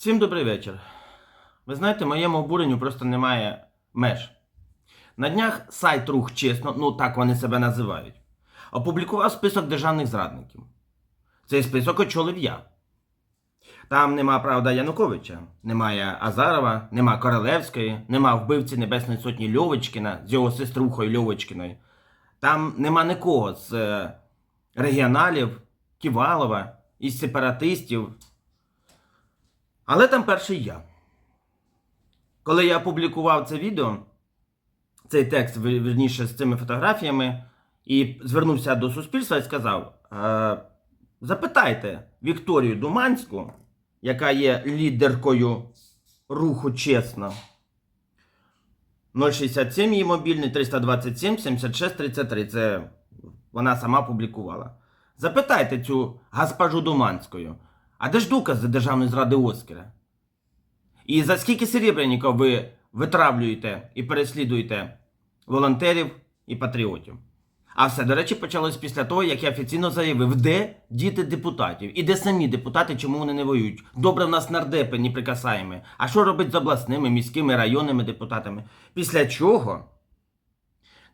Всім добрий вечір. Ви знаєте, моєму обуренню просто немає меж. На днях сайт Рух Чесно, ну так вони себе називають, опублікував список державних зрадників. Цей список очолив я. Там нема, правда, Януковича, немає Азарова, нема Королевської, нема вбивці Небесної Сотні Льовочкіна з його сеструхою Льовочкіною. Там нема нікого з е, регіоналів, Ківалова, із сепаратистів. Але там перший я. Коли я опублікував це відео, цей текст, вірніше, з цими фотографіями, і звернувся до суспільства і сказав: е, запитайте Вікторію Думанську, яка є лідеркою руху чесно. 067 її мобільний 327 76 33. Це вона сама публікувала. Запитайте цю госпожу Думанською, а де ж докази державної зради Оскара? І за скільки серебряників ви витравлюєте і переслідуєте волонтерів і патріотів? А все, до речі, почалось після того, як я офіційно заявив, де діти депутатів і де самі депутати, чому вони не воюють. Добре, в нас нардепи неприкасаємі. А що робить з обласними, міськими, районними депутатами? Після чого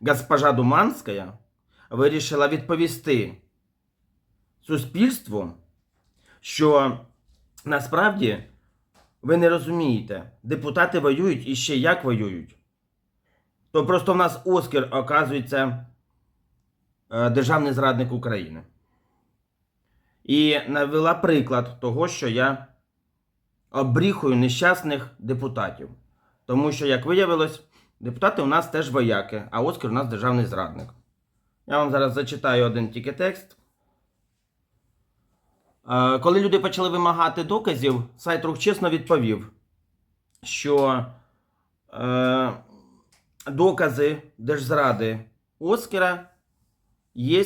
госпожа Думанська вирішила відповісти суспільству, що насправді ви не розумієте, депутати воюють і ще як воюють. То просто в нас Оскар, оказується, е, державний зрадник України. І навела приклад того, що я обріхую нещасних депутатів. Тому що, як виявилось, депутати у нас теж вояки, а Оскар у нас державний зрадник. Я вам зараз зачитаю один тільки текст. Е, Коли люди почали вимагати доказів, сайт Рух чесно відповів, що е, докази держзради Оскара є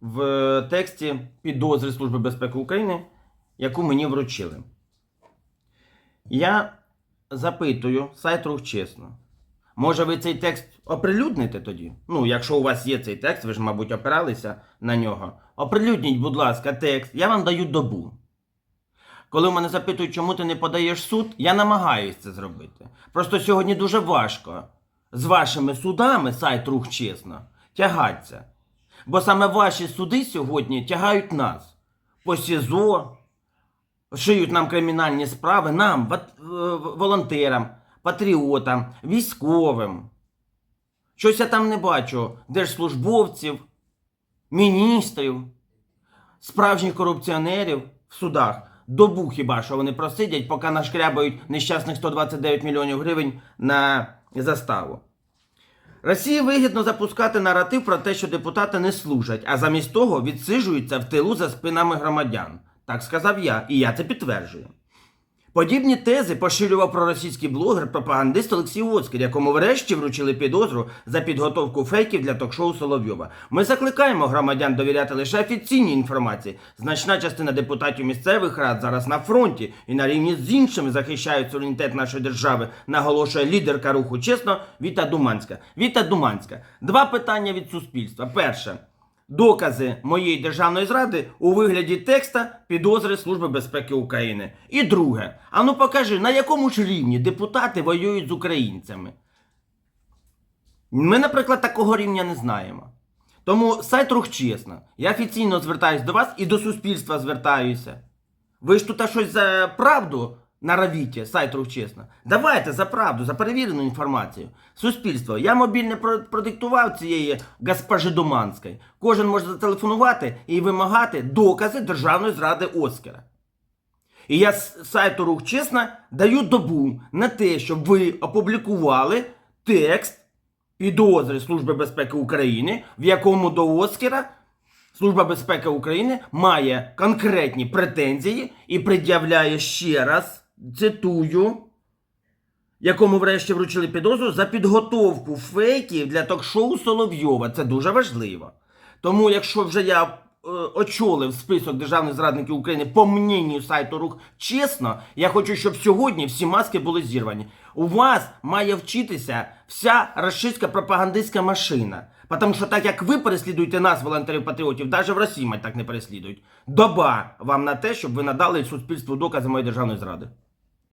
в тексті підозри Служби безпеки України, яку мені вручили. Я запитую сайт Рух чесно. Може, ви цей текст оприлюдните тоді? Ну, якщо у вас є цей текст, ви ж, мабуть, опиралися на нього. Оприлюдніть, будь ласка, текст, я вам даю добу. Коли мене запитують, чому ти не подаєш суд, я намагаюся це зробити. Просто сьогодні дуже важко з вашими судами, сайт Рух чесно, тягатися. Бо саме ваші суди сьогодні тягають нас по СІЗО, шиють нам кримінальні справи, нам, е, волонтерам, патріотам, військовим. Щось я там не бачу держслужбовців, міністрів, справжніх корупціонерів в судах. Добу хіба що вони просидять, поки нашкрябають нещасних 129 мільйонів гривень на заставу. Росії вигідно запускати наратив про те, що депутати не служать, а замість того відсиджуються в тилу за спинами громадян. Так сказав я, і я це підтверджую. Подібні тези поширював проросійський блогер, пропагандист Олексій Оскар, якому врешті вручили підозру за підготовку фейків для ток-шоу Соловйова. Ми закликаємо громадян довіряти лише офіційній інформації. Значна частина депутатів місцевих рад зараз на фронті і на рівні з іншими захищають суверенітет нашої держави, наголошує лідерка руху чесно Віта Думанська. Віта Думанська. Два питання від суспільства. Перше. Докази моєї державної зради у вигляді текста підозри Служби безпеки України. І друге, а ну покажи, на якому ж рівні депутати воюють з українцями. Ми, наприклад, такого рівня не знаємо. Тому сайт рух чесно. Я офіційно звертаюсь до вас і до суспільства звертаюся. Ви ж тут щось за правду наравіте, сайт рух чесно. Давайте за правду, за перевірену інформацію. Суспільство, я мобільне про- продиктував цієї госпожи Думанської. Кожен може зателефонувати і вимагати докази державної зради Оскара. І я з сайту Рух Чесно даю добу на те, щоб ви опублікували текст підозри Служби безпеки України, в якому до Оскара Служба безпеки України має конкретні претензії і пред'являє ще раз, цитую, якому врешті вручили підозру за підготовку фейків для ток-шоу Соловйова. Це дуже важливо. Тому, якщо вже я е, очолив список державних зрадників України по мненню сайту Рух чесно, я хочу, щоб сьогодні всі маски були зірвані. У вас має вчитися вся рашистська пропагандистська машина. Тому що так як ви переслідуєте нас, волонтерів патріотів, навіть в Росії мать так не переслідують. Доба вам на те, щоб ви надали суспільству докази моєї державної зради.